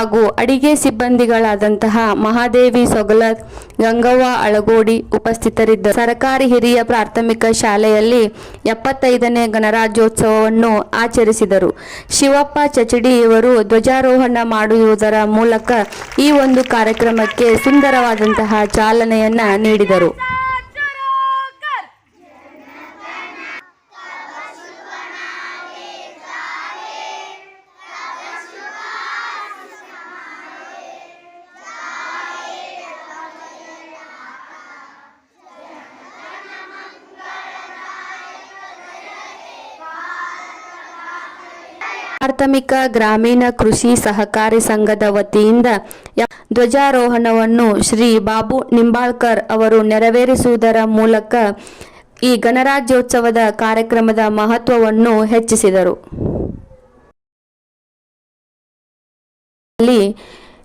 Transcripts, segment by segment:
ಹಾಗೂ ಅಡಿಗೆ ಸಿಬ್ಬಂದಿಗಳಾದಂತಹ ಮಹಾದೇವಿ ಸೊಗಲ, ಗಂಗವ್ವ ಅಳಗೋಡಿ ಉಪಸ್ಥಿತರಿದ್ದರು. ಸರ್ಕಾರಿ ಹಿರಿಯ ಪ್ರಾಥಮಿಕ ಶಾಲೆಯಲ್ಲಿ ಎಪ್ಪತ್ತೈದನೇ ಗಣರಾಜ್ಯೋತ್ಸವವನ್ನು ಆಚರಿಸಿದರು. ಶಿವಪ್ಪ ಚಚಡಿ ಇವರು ಧ್ವಜಾರೋಹಣ ಮಾಡುವುದರ ಮೂಲಕ ಈ ಒಂದು ಕಾರ್ಯಕ್ರಮಕ್ಕೆ ಸುಂದರವಾದಂತಹ ಚಾಲನೆಯನ್ನ ನೀಡಿದರು. ಪ್ರಾಥಮಿಕ ಗ್ರಾಮೀಣ ಕೃಷಿ ಸಹಕಾರಿ ಸಂಘದ ವತಿಯಿಂದ ಧ್ವಜಾರೋಹಣವನ್ನು ಶ್ರೀ ಬಾಬು ನಿಂಬಾಳ್ಕರ್ ಅವರು ನೆರವೇರಿಸುವುದರ ಮೂಲಕ ಈ ಗಣರಾಜ್ಯೋತ್ಸವದ ಕಾರ್ಯಕ್ರಮದ ಮಹತ್ವವನ್ನು ಹೆಚ್ಚಿಸಿದರು.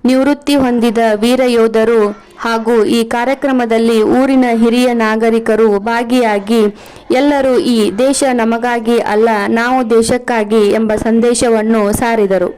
ನಿವೃತ್ತಿ ಹೊಂದಿದ ವೀರ ಯೋಧರು ಹಾಗೂ ಈ ಕಾರ್ಯಕ್ರಮದಲ್ಲಿ ಊರಿನ ಹಿರಿಯ ನಾಗರಿಕರು ಭಾಗಿಯಾಗಿ ಎಲ್ಲರೂ ಈ ದೇಶ ನಮಗಾಗಿ ಅಲ್ಲ, ನಾವು ದೇಶಕ್ಕಾಗಿ ಎಂಬ ಸಂದೇಶವನ್ನು ಸಾರಿದರು.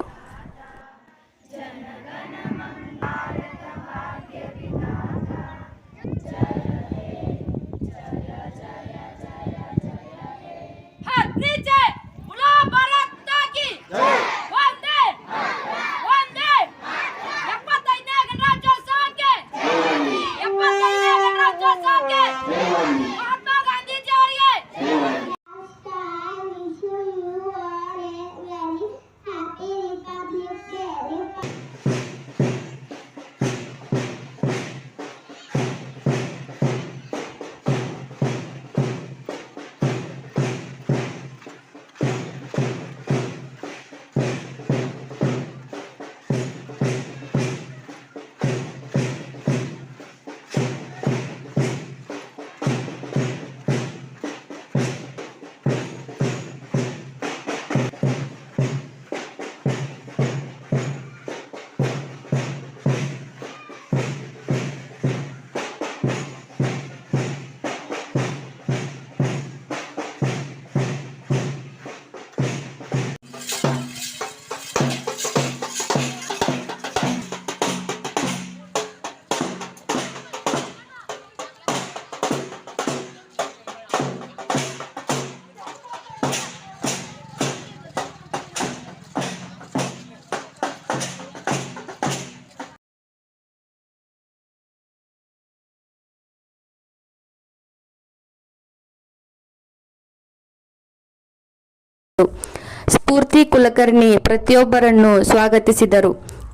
ಸ್ಫೂರ್ತಿ ಕುಲಕರ್ಣಿ ಪ್ರತಿಯೊಬ್ಬರನ್ನು ಸ್ವಾಗತಿಸಿದರು.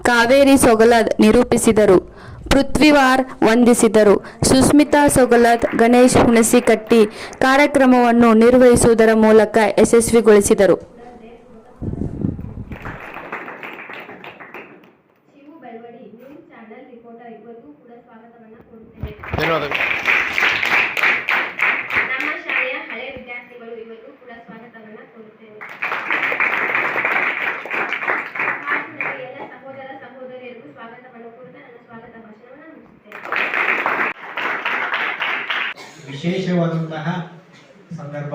ಕಾವೇರಿ ಸೊಗಲದ್ ನಿರೂಪಿಸಿದರು. ಪೃಥ್ವಿವಾರ್ ವಂದಿಸಿದರು. ಸುಸ್ಮಿತಾ ಸೊಗಲತ್ ಗಣೇಶ್ ಹುಣಸಿಕಟ್ಟಿ ಕಾರ್ಯಕ್ರಮವನ್ನು ನಿರ್ವಹಿಸುವುದರ ಮೂಲಕ ಯಶಸ್ವಿಗೊಳಿಸಿದರು. ಶಿವು ವಿಶೇಷವಾದಂತಹ ಸಂದರ್ಭ.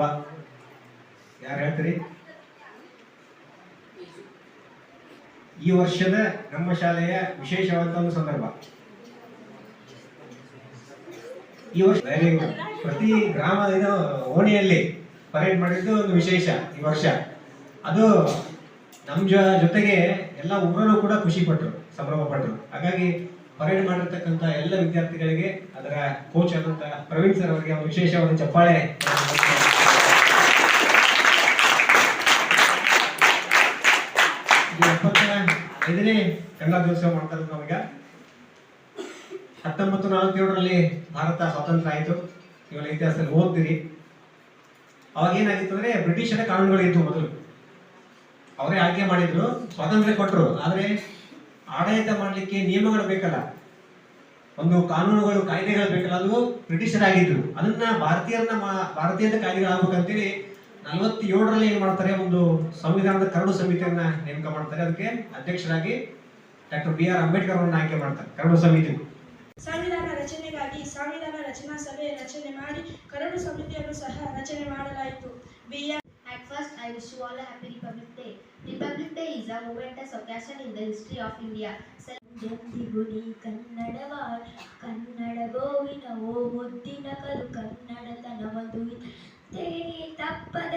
ಯಾರು ಹೇಳ್ತೀರಿ? ಈ ವರ್ಷದ ನಮ್ಮ ಶಾಲೆಯ ವಿಶೇಷವಾದಂತಹ ಒಂದು ಸಂದರ್ಭ. ಈ ವರ್ಷ ಪ್ರತಿ ಗ್ರಾಮ ಇದು ಓಣಿಯಲ್ಲಿ ಪರೇಡ್ ಮಾಡಿದ್ದು ಒಂದು ವಿಶೇಷ ಈ ವರ್ಷ. ಅದು ನಮ್ಮ ಜೊತೆಗೆ ಎಲ್ಲ ಉಗ್ರರು ಕೂಡ ಖುಷಿ ಪಟ್ಟರು ಸಂಭ್ರಮ ಪಟ್ಟರು ಹಾಗಾಗಿ ಪರೇಡ್ ಮಾಡಿರ್ತಕ್ಕಂಥ ಎಲ್ಲ ವಿದ್ಯಾರ್ಥಿಗಳಿಗೆ ಅದರ ಕೋಚ್ ಆದಂತ ಪ್ರವೀಣ್ ಸರ್ ಅವರಿಗೆ ವಿಶೇಷವಾದ ಚಪ್ಪಾಳೆ ಐದನೇ ಕನ್ನಡ ಗಣರಾಜ್ಯೋತ್ಸವ ಮಾಡ್ತಾ ಇರೋದು ನಾವೀಗ. ಹತ್ತೊಂಬತ್ತು ನಲವತ್ತೇಳರಲ್ಲಿ ಭಾರತ ಸ್ವಾತಂತ್ರ್ಯ ಆಯಿತು. ಇವಾಗ ಇತಿಹಾಸದಲ್ಲಿ ಓದ್ತೀರಿ. ಅವಾಗ ಏನಾಗಿತ್ತು ಅಂದ್ರೆ ಬ್ರಿಟಿಷರ ಕಾನೂನುಗಳು ಇತ್ತು ಮೊದಲು. ಅವರೇ ಆಯ್ಕೆ ಮಾಡಿದ್ರು, ಸ್ವಾತಂತ್ರ್ಯ ಕೊಟ್ಟರು ಆದ್ರೆ ಆಡಳಿತ ಮಾಡಲಿಕ್ಕೆ ನಿಯಮಗಳು ಬೇಕಲ್ಲ. ಒಂದು ಕಾನೂನುಗಳು ಕಾಯ್ದೆಗಳು ಬೇಕಲ್ಲ. ಅದು ಬ್ರಿಟಿಷರಾಗಿದ್ರು ಅದನ್ನ ಭಾರತೀಯರನ್ನ ಮಾ- ಭಾರತೀಯದ ಕಾಯ್ದೆಗಳಾಗಬೇಕಂತೇಳಿ ನಲವತ್ತೇಳರಲ್ಲಿ ಏನ್ ಮಾಡ್ತಾರೆ? ಒಂದು ಸಂವಿಧಾನದ ಕರಡು ಸಮಿತಿಯನ್ನ ನೇಮಕ ಮಾಡ್ತಾರೆ. ಅದಕ್ಕೆ ಅಧ್ಯಕ್ಷರಾಗಿ ಡಾಕ್ಟರ್ ಬಿ ಆರ್ ಅಂಬೇಡ್ಕರ್ ಅವರನ್ನ ಆಯ್ಕೆ ಮಾಡ್ತಾರೆ. ಕರಡು ಸಮಿತಿ. ಸಂವಿಧಾನ ರಚನೆಗಾಗಿ ಸಂವಿಧಾನ ರಚನಾ ಸಭೆ ರಚನೆ ಮಾಡಿ ಕರಡು ಸಮಿತಿಯನ್ನು ಸಹ ರಚನೆ ಮಾಡಲಾಯಿತು. B R first I wish all a republic day. In Republic Day is a momentous occasion in the history of India. ಎಂದಿಗೂ ನೀ ಕನ್ನಡವಾಣಿ ಕನ್ನಡ ಗೋವಿನ ಓ ಮುದ್ದಿನ ಕರು ಕನ್ನಡತನ ಮಧುರಿ ತಪ್ಪದ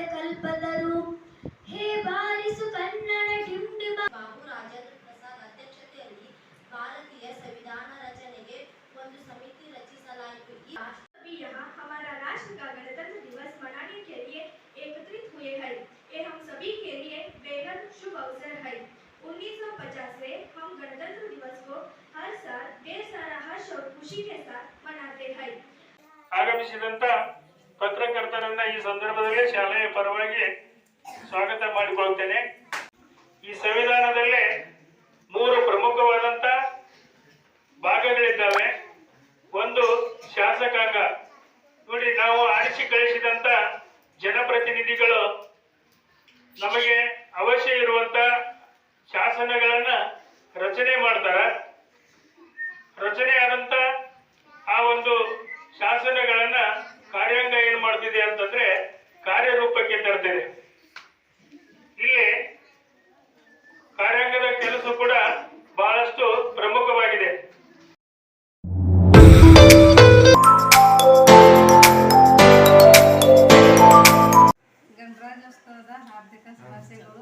1950 से हम गणतंत्र दिवस को हर साल ढेर सारा हर्ष और खुशी के साथ मनाते हैं ಆಗಮಿಸಿದಂತ ಪತ್ರಕರ್ತರನ್ನ ಈ ಸಂದರ್ಭದಲ್ಲಿ ಶಾಲೆಯ ಪರವಾಗಿ ಸ್ವಾಗತ ಮಾಡಿಕೊಳ್ಳುತ್ತೇನೆ ಈ ಸಂವಿಧಾನದಲ್ಲಿ ಮೂರು ಪ್ರಮುಖವಾದಂತ ಶಾಸನಗಳನ್ನ ರಚನೆ ಮಾಡ್ತಾರ. ರಚನೆ ಆದಂತ ಆ ಒಂದು ಶಾಸನಗಳನ್ನ ಕಾರ್ಯಾಂಗ ಏನ್ ಮಾಡ್ತಿದೆ ಅಂತಂದ್ರೆ ಕಾರ್ಯರೂಪಕ್ಕೆ ತರ್ತಿದೆ. ಇಲ್ಲಿ ಕಾರ್ಯಾಂಗದ ಕೆಲಸ ಕೂಡ ಬಹಳಷ್ಟು ಪ್ರಮುಖವಾಗಿದೆ. ಗಣರಾಜ್ಯೋತ್ಸವದ ಹಾರ್ದಿಕ ಶುಭಾಶಯಗಳು.